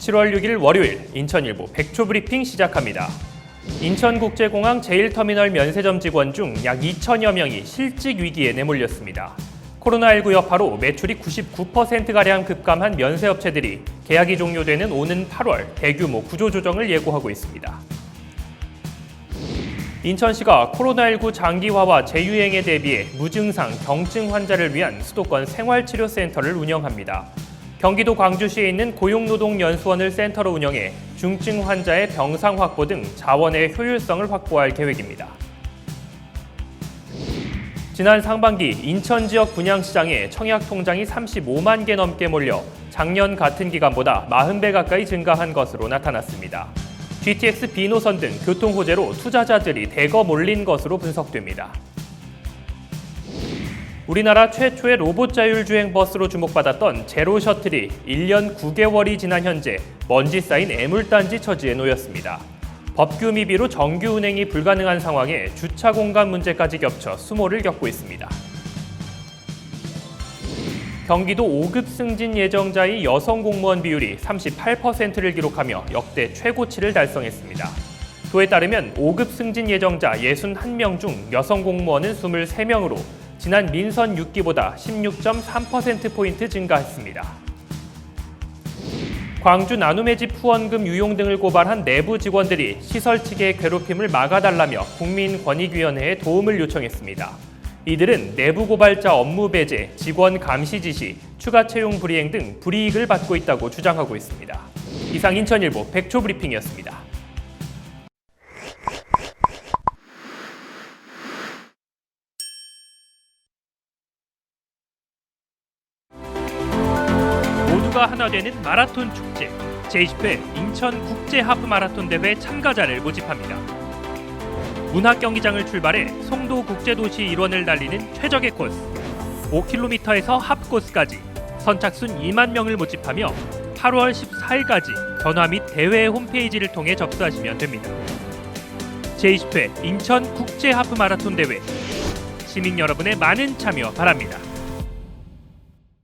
7월 6일 월요일 인천일보 백초 브리핑 시작합니다. 인천국제공항 제1터미널 면세점 직원 중 약 2천여 명이 실직 위기에 내몰렸습니다. 코로나19 여파로 매출이 99%가량 급감한 면세업체들이 계약이 종료되는 오는 8월 대규모 구조조정을 예고하고 있습니다. 인천시가 코로나19 장기화와 재유행에 대비해 무증상 경증 환자를 위한 수도권 생활치료센터를 운영합니다. 경기도 광주시에 있는 고용노동연수원을 센터로 운영해 중증 환자의 병상 확보 등 자원의 효율성을 확보할 계획입니다. 지난 상반기 인천 지역 분양시장에 청약 통장이 35만 개 넘게 몰려 작년 같은 기간보다 40배 가까이 증가한 것으로 나타났습니다. GTX B노선 등 교통 호재로 투자자들이 대거 몰린 것으로 분석됩니다. 우리나라 최초의 로봇 자율주행 버스로 주목받았던 제로 셔틀이 1년 9개월이 지난 현재 먼지 쌓인 애물단지 처지에 놓였습니다. 법규 미비로 정규 운행이 불가능한 상황에 주차 공간 문제까지 겹쳐 수모를 겪고 있습니다. 경기도 5급 승진 예정자의 여성 공무원 비율이 38%를 기록하며 역대 최고치를 달성했습니다. 도에 따르면 5급 승진 예정자 61명 중 여성 공무원은 23명으로 지난 민선 6기보다 16.3%포인트 증가했습니다. 광주 나눔의 집 후원금 유용 등을 고발한 내부 직원들이 시설 측의 괴롭힘을 막아달라며 국민권익위원회에 도움을 요청했습니다. 이들은 내부 고발자 업무 배제, 직원 감시 지시, 추가 채용 불이행 등 불이익을 받고 있다고 주장하고 있습니다. 이상 인천일보 백초 브리핑이었습니다. 모두가 하나 되는 마라톤 축제 제20회 인천 국제 하프 마라톤 대회 참가자를 모집합니다. 문학 경기장을 출발해 송도 국제도시 일원을 달리는 최적의 코스 5km에서 합 코스까지 선착순 2만 명을 모집하며 8월 14일까지 전화 및 대회 홈페이지를 통해 접수하시면 됩니다. 제20회 인천 국제 하프 마라톤 대회 시민 여러분의 많은 참여 바랍니다.